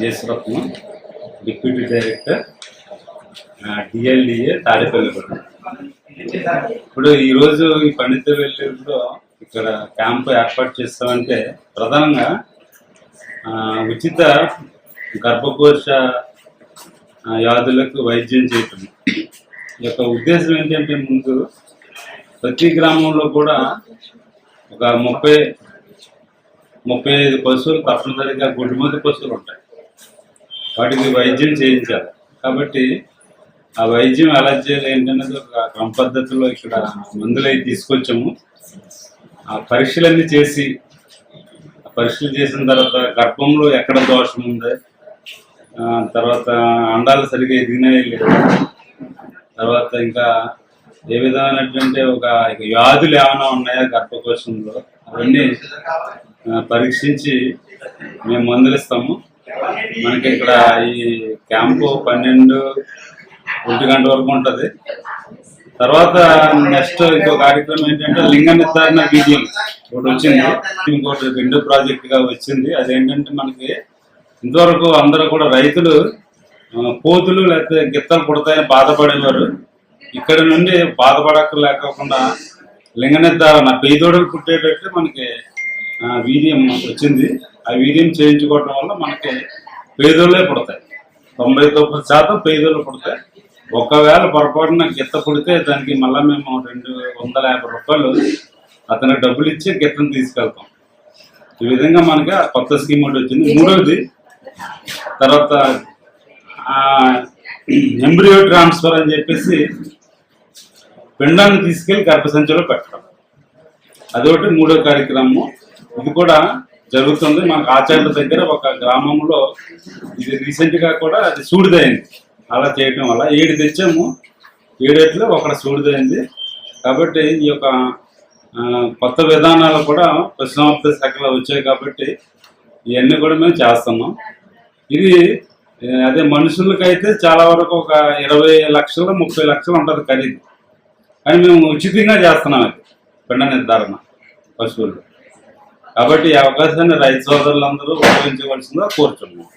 Jayasuratnam deputy director DLDA Tadepalligudem ఇప్పుడు ఈరోజు ఈ పండిత వెళ్ళేప్పుడు ఇక్కడ క్యాంపు ఏర్పాటు చేస్తామంటే ప్రధానంగా ఉచిత గర్భకోశ వ్యాధులకు వైద్యం చేయటం. ఈ యొక్క ఉద్దేశం ఏంటంటే ముందు ప్రతి గ్రామంలో కూడా ఒక ముప్పై ముప్పై ఐదు పశువులు తప్పనిసరిగా గుడ్డిమూతి పశువులు ఉంటాయి. వాటికి వైద్యం చేయించాలి కాబట్టి ఆ వైద్యం ఎలా చేయాలి ఏంటన్నది ఒక క్రమ పద్ధతిలో ఇక్కడ మందులు అవి తీసుకొచ్చాము. ఆ పరీక్షలన్నీ చేసి ఆ పరీక్షలు చేసిన తర్వాత గర్భంలో ఎక్కడ దోషం ఉంది తర్వాత అండాలు సరిగా ఎదిగినాయి లేవు తర్వాత ఇంకా ఏ విధమైనటువంటి ఒక వ్యాధులు ఏమైనా ఉన్నాయా గర్భకోశంలో అవన్నీ పరీక్షించి మేము మందులు ఇస్తాము. మనకి ఇక్కడ ఈ క్యాంపు పన్నెండు ఒంటి గంట వరకు ఉంటుంది. తర్వాత నెక్స్ట్ ఇంకో కార్యక్రమం ఏంటంటే లింగ నిర్ధారణ బీజియం ఒకటి వచ్చింది. ఇంకోటి రెండు ప్రాజెక్ట్గా వచ్చింది. అదేంటంటే మనకి ఇంతవరకు అందరూ కూడా రైతులు కోతులు లేకపోతే గిత్తలు పుడతాయని బాధపడేవారు. ఇక్కడ నుండి బాధపడక లేకుండా లింగ నిర్ధారణ పేదోడులు పుట్టేటట్టు మనకి వీర్యం వచ్చింది. ఆ వీర్యం చేయించుకోవడం వల్ల మనకి పేదోళ్ళే పుడతాయి. తొంభై తొమ్మిది శాతం పేదోళ్ళు పుడతాయి. ఒకవేళ పొరపాటున గిత్త పుడితే దానికి మళ్ళీ మేము రెండు వందల యాభై రూపాయలు అతనికి డబ్బులు ఇచ్చి గిత్తను తీసుకెళ్తాం. ఈ విధంగా మనకి కొత్త స్కీమ్ ఒకటి వచ్చింది. మూడవది తర్వాత ఎంబ్రియో ట్రాన్స్ఫర్ అని చెప్పేసి పిండాన్ని తీసుకెళ్ళి గర్భసంచిలో పెట్టడం. అదొకటి మూడో కార్యక్రమం ఇది కూడా జరుగుతుంది. మనకు ఆచార్యుల దగ్గర ఒక గ్రామంలో ఇది రీసెంట్గా కూడా అది సూడిదైంది. అలా చేయటం వల్ల ఏడు తెచ్చాము. ఏడేట్లో ఒకటి సూడిదైంది. కాబట్టి ఈ యొక్క కొత్త విధానాలు కూడా పశుసంవర్ధక శాఖలో వచ్చాయి కాబట్టి ఇవన్నీ కూడా మేము చేస్తున్నాం ఇది అదే మనుషులకైతే చాలా వరకు ఒక ఇరవై లక్షలు ముప్పై లక్షలు ఉంటుంది ఖరీదు. కానీ మేము ఉచితంగా చేస్తున్నాం అది. పిండ నిర్ధారణ. పశువులు. కాబట్టి ఈ అవకాశాన్ని రైతు సోదరులందరూ ఉపయోగించవలసిందిగా కోరుతున్నాం